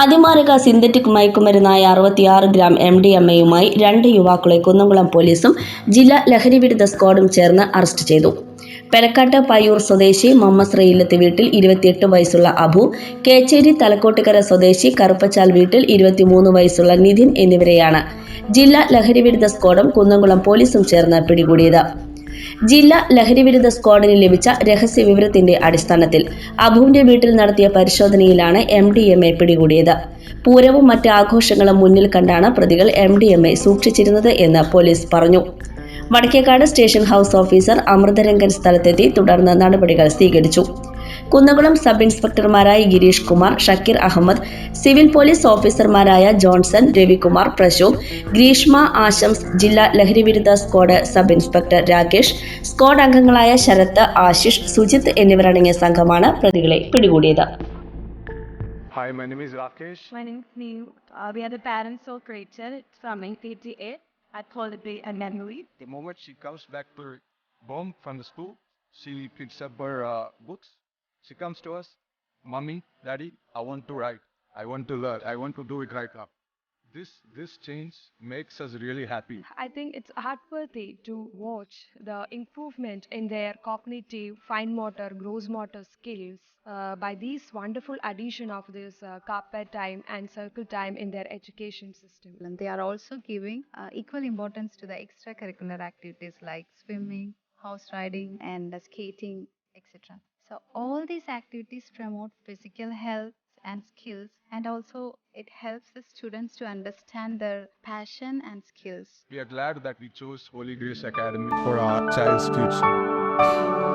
അതിമാരക synthetic മയക്കുമരുന്നായ അറുപത്തിയാറ് gram M D M എയുമായി രണ്ട് യുവാക്കളെ കുന്നംകുളം പോലീസും ജില്ലാ ലഹരിവിരുദ്ധ സ്ക്വാഡും ചേർന്ന് അറസ്റ്റ് ചെയ്തു. പെരക്കാട്ട് പയ്യൂർ സ്വദേശി മമ്മസ് ഇല്ലത്ത് വീട്ടിൽ ഇരുപത്തിയെട്ട് വയസ്സുള്ള അബു കേച്ചേരി തലക്കോട്ടുകര സ്വദേശി കറുപ്പച്ചാൽ വീട്ടിൽ ഇരുപത്തിമൂന്ന് വയസ്സുള്ള നിധിൻ എന്നിവരെയാണ് ജില്ലാ ലഹരിവിരുദ്ധ സ്ക്വാഡും കുന്നംകുളം പോലീസും ചേർന്ന് പിടികൂടിയത്. ജില്ലാ ലഹരിവിരുദ്ധ സ്ക്വാഡിന് ലഭിച്ച രഹസ്യ വിവരത്തിന്റെ അടിസ്ഥാനത്തിൽ അബുവിന്റെ വീട്ടിൽ നടത്തിയ പരിശോധനയിലാണ് എം ഡി എം എ പിടികൂടിയത്. പൂരവും മറ്റ് ആഘോഷങ്ങളും മുന്നിൽ കണ്ടാണ് പ്രതികൾ എം ഡി എം എ സൂക്ഷിച്ചിരുന്നത് എന്ന് പോലീസ് പറഞ്ഞു. Vadakkekad station house officer Amritharangan സ്ഥലത്തെത്തി തുടർന്ന് നടപടികൾ സ്വീകരിച്ചു. കുന്നകുളം സബ് ഇൻസ്പെക്ടർമാരായ ഗിരീഷ് കുമാർ ഷക്കീർ അഹമ്മദ് സിവിൽ പോലീസ് ഓഫീസർമാരായ ജോൺസൺ രവികുമാർ പ്രശോക് ഗ്രീഷ്മ ആശംസ് ജില്ലാ ലഹരി വിരുദ്ധ squad sub inspector Rakesh squad അംഗങ്ങളായ ശരത് ആശിഷ് സുജിത് എന്നിവരടങ്ങിയ സംഘമാണ് പ്രതികളെ പിടികൂടിയത് I call it a memory. The moment she comes back to bomb from the school, she picks up uh, books. She comes to us, Mommy, Daddy, I want to write. I want to learn. I want to do it right now. This this change makes us really happy. I think it's heartworthy to watch the improvement in their cognitive, fine motor, gross motor skills uh, by this wonderful addition of this uh, carpet time and circle time in their education system. and they are also giving uh, equal importance to the extracurricular activities like swimming, horse riding, and uh, skating, etc. So, all these activities promote physical health and skills, and also it helps the students to understand their passion and skills. We are glad that we chose Holy Grace Academy for our child's future.